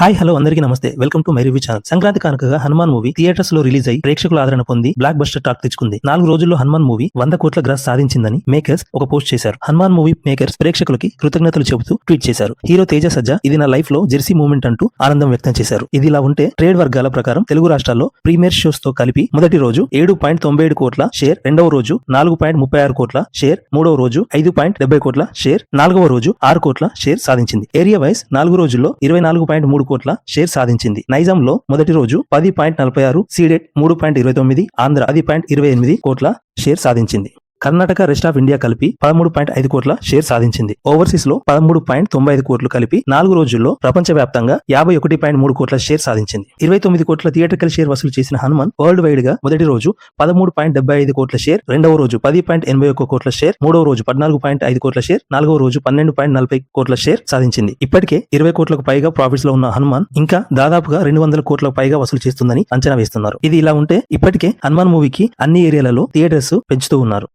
Hi hello అందరికీ namaste. Welcome to my review channel. Sankranti కానుకగా Hanuman movie థియేటర్స్లో release అయి ప్రేక్షకుల ఆదరణ పొంది బ్లాక్ బస్టర్ టాక్ తెచ్చుకుంది. నాలుగు రోజుల్లో హనుమాన్ మూవీ వంద కోట్ల గ్రాస్ సాధించిందని మేకర్స్ ఒక పోస్ట్ చేశారు. హనుమాన్ మూవీ మేకర్స్ ప్రేక్షకులకి కృతజ్ఞతలు చెబుతూ ట్వీట్ చేశారు. హీరో తేజ సజ్జ ఇది నా లైఫ్లో జెర్సీ మూమెంట్ అంటూ ఆనందం వ్యక్తం చేశారు. ఇది ఇలా ఉంటే ట్రేడ్ వర్గాల ప్రకారం తెలుగు రాష్ట్రాల్లో ప్రీమియర్ షోస్తో కలిపి మొదటి రోజు ఏడు పాయింట్ తొంభై ఏడు కోట్ల షేర్ రెండవ రోజు నాలుగు పాయింట్ ముప్పై ఆరు కోట్ల షేర్ మూడవ రోజు ఐదు పాయింట్ డెబ్బై కోట్ల షేర్ నాలుగవ రోజు ఆరు కోట్ల షేర్ సాధించింది. ఏరియా వైస్ నాలుగు రోజుల్లో ఇరవై నాలుగు పాయింట్ మూడు కోట్ల షేర్ సాధించింది. నైజాం లో మొదటి రోజు పది పాయింట్ నలభై ఆరు సీడెట్ మూడు పాయింట్ ఇరవై తొమ్మిది ఆంధ్ర పది పాయింట్ ఇరవై ఎనిమిది కోట్ల షేర్ సాధించింది. కర్ణాటక రెస్ట్ ఆఫ్ ఇండియా కలిపి పదమూడు పాయింట్ ఐదు కోట్ల షేర్ సాధించింది. ఓవర్సీస్లో పదమూడు పాయింట్ తొంభై ఐదు కోట్లు కలిపి నాలుగు రోజుల్లో ప్రపంచ వ్యాప్తంగా యాభై ఒకటి పాయింట్ మూడు కోట్ల షేర్ సాధించింది. ఇరవై తొమ్మిది కోట్ల థియేటర్కల్ షేర్ వసూలు చేసిన హనుమాన్ వరల్డ్ వైడ్గా మొదటి రోజు పదమూడు పాయింట్ డెబ్బై ఐదు కోట్ల షేర్ రెండవ రోజు పది పాయింట్ ఎనభై ఒక్క కోట్ల షేర్ మూడవ రోజు పద్నాలుగు పాయింట్ ఐదు కోట్ల షేర్ నాలుగవ రోజు పన్నెండు పాయింట్ నలభై కోట్ల షేర్ సాధించింది. ఇప్పటికే ఇరవై కోట్లకు పైగా ప్రాఫిట్స్లో ఉన్న హనుమాన్ ఇంకా దాదాపుగా రెండు వందల కోట్లకు పైగా వసూలు చేస్తుందని అంచనా వేస్తున్నారు. ఇది ఇలా ఉంటే ఇప్పటికే హనుమాన్ మూవీకి అన్ని ఏరియాలలో థియేటర్స్ పెంచుతూ ఉన్నారు.